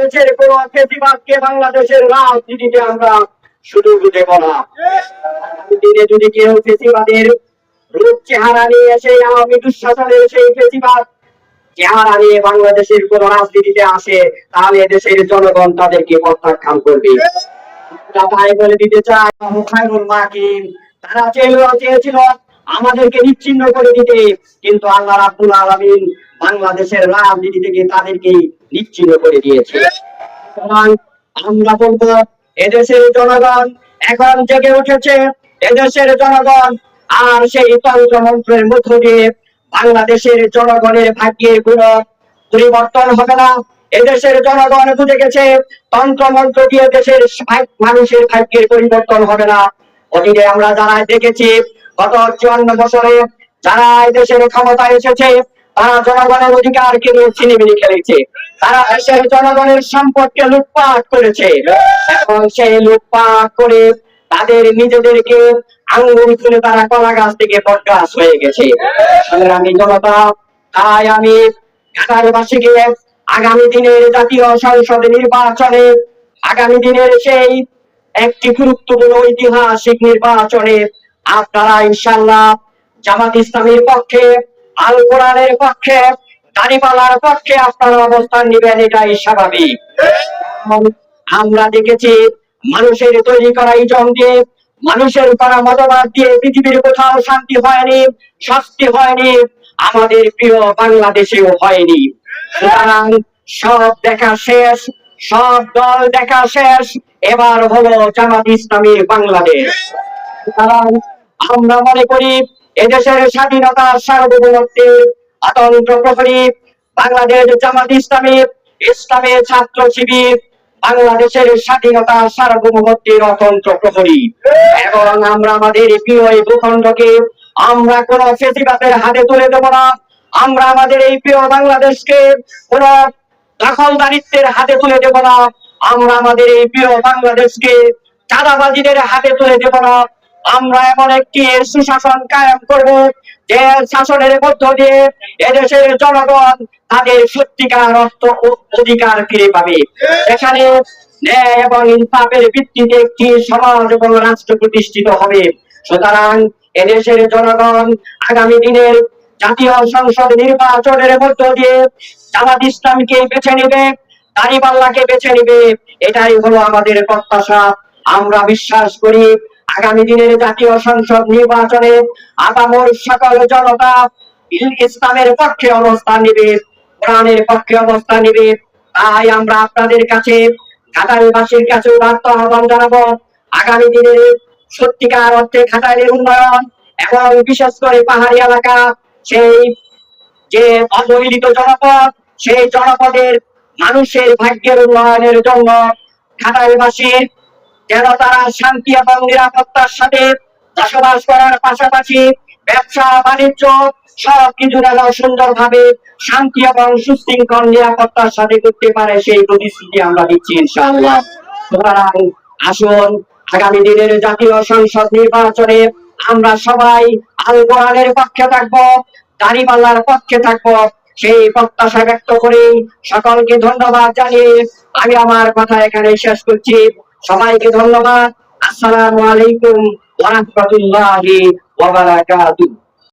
দেশের কোন ফেসিবাদকে বাংলাদেশের রাজনীতিতে আমরা সুযোগ দেব না। দিনে যদি কেউ ফেসিবাদের রূপ চেহারা নিয়ে সেই আওয়ামী দুঃশাসনের সেই ফেসিবাদ চেহারা নিয়ে বাংলাদেশের কোন রাজনীতিতে আসে, তাহলে দেশের জনগণ তাদেরকে প্রত্যাখ্যান করবে। বলে দিতে চাই মাকিম তারা চেয়েছিল আমাদেরকে নিচ্ছিন্ন করে দিতে, কিন্তু আল্লাহ রাব্বুল আলামিন বাংলাদেশের রাজনীতি থেকে তাদেরকে নিচ্ছিন্ন করে দিয়েছে আমরা বলব, এদেশের জনগণ এখন জেগে উঠেছে। এদেশের জনগণ আর সেই তন্ত্রমন্ত্রের মধ্য দিয়ে বাংলাদেশের জনগণের ভাগ্যের কোন পরিবর্তন হবে না। এদেশের জনগণ বুঝে গেছে, তন্ত্রমন্ত্র দিয়ে দেশের মানুষের ভাগ্যের পরিবর্তন হবে না। অতীতে আমরা যারা দেখেছি, গত চুয়ান্ন বছরে যারা এই দেশের ক্ষমতায় এসেছে তারা জনগণের অধিকারকে নিয়ে ছিনিমিনি খেলেছে। তারা দেশের জনগণের সম্পদকে লুটপাট করেছে। এখন সেই লুটপাট করে তাদের নিজেদেরকে আঙ্গুল খুলে তারা কলা গাছ থেকে বটগাছ হয়ে গেছে। আমি জনতা, তাই আমি ঢাকারবাসীকে আগামী দিনের জাতীয় সংসদ নির্বাচনে, আগামী দিনের সেই একটি গুরুত্বপূর্ণ ঐতিহাসিক নির্বাচনে আপনারা ইনশাল্লাহ জামাত ইসলামের পক্ষে আল কোরআনের পক্ষে, দাড়িপালার পক্ষে আপনারা অবস্থান নেবেন, এটাই স্বাভাবিক। আমরা দেখেছি, মানুষের তৈরি করা ইজম দিয়ে মানুষের করা মতবাদ দিয়ে পৃথিবীর কোথাও শান্তি হয়নি শাস্তি হয়নি, আমাদের প্রিয় বাংলাদেশেও হয়নি। সুতরাং সব দেখা শেষ, সব দল দেখা শেষ, এবার হলো জামাত ইসলামী বাংলাদেশ। সুতরাং আমরা মনে করি এদেশের স্বাধীনতা সার্বভৌমত্বের আতন্ত্র প্রহরী বাংলাদেশ জামাত ইসলামী ইসলামের ছাত্র শিবির বাংলাদেশের স্বাধীনতা সার্বভৌমত্বের অতন্ত্র প্রহরী এবং আমরা আমাদের প্রিয় এই ভূখণ্ডকে আমরা কোন ফেসিবাদের হাতে তুলে দেব না। আমরা আমাদের এই প্রিয় বাংলাদেশকে কোন দখলদারিত্বের হাতে তুলে দেব না। আমরা আমাদের এই প্রিয় বাংলাদেশকে চাঁদাবাজিদের হাতে তুলে দেব না। আমরা এমন একটি সুশাসন কায়েম করব যে শাসনের মধ্য দিয়ে এদেশের জনগণ তাদের সত্যিকার অর্থ অধিকার ফিরে পাবে। এখানে ন্যায় এবং ইনসাফের ভিত্তিতে একটি সমাজ এবং রাষ্ট্র প্রতিষ্ঠিত হবে। সুতরাং এদেশের জনগণ আগামী দিনের জাতীয় সংসদ নির্বাচনের মধ্য দিয়ে জামাত ইসলামকে বেছে নেবে, দাঁড়িপাল্লাকে বেছে নেবে, এটাই হলো আমাদের প্রত্যাশা। আমরা বিশ্বাস করি আগামী দিনের জাতীয় সংসদ নির্বাচনে আপামর সকল জনতা ইসলামের পক্ষে অবস্থান নেবে, কোরআনের পক্ষে অবস্থান নেবে। তাই আমরা আপনাদের কাছে ঘাটালবাসীর কাছে উদাত্ত আহ্বান জানাব, আগামী দিনের সত্যিকার অর্থে ঘাটালের উন্নয়ন এবং বিশেষ করে পাহাড়ি এলাকা, সেই যে অবহেলিত জনপদ, সেই জনপদের মানুষের ভাগ্যের উন্নয়নের জন্য ঘাটালবাসীর যেন তারা শান্তি এবং নিরাপত্তার সাথে বসবাস করার পাশাপাশি ব্যবসা, বাণিজ্য, সব কিছু যেন সুন্দরভাবে শান্তি এবং সুশৃঙ্খল নিরাপত্তার সাথে করতে পারে সেই প্রতিশ্রুতি আমরা দিচ্ছি আসুন, আগামী দিনের জাতীয় সংসদ নির্বাচনে আমরা সবাই আল কোরআনের পক্ষে থাকব, দাঁড়িপাল্লার পক্ষে থাকব। সেই প্রত্যাশা ব্যক্ত করে সকলকে ধন্যবাদ জানিয়ে আমি আমার কথা এখানে শেষ করছি। সবাইকে ধন্যবাদ। আসসালামু আলাইকুম ওয়া রাহমাতুল্লাহি ওয়া বারাকাতুহু।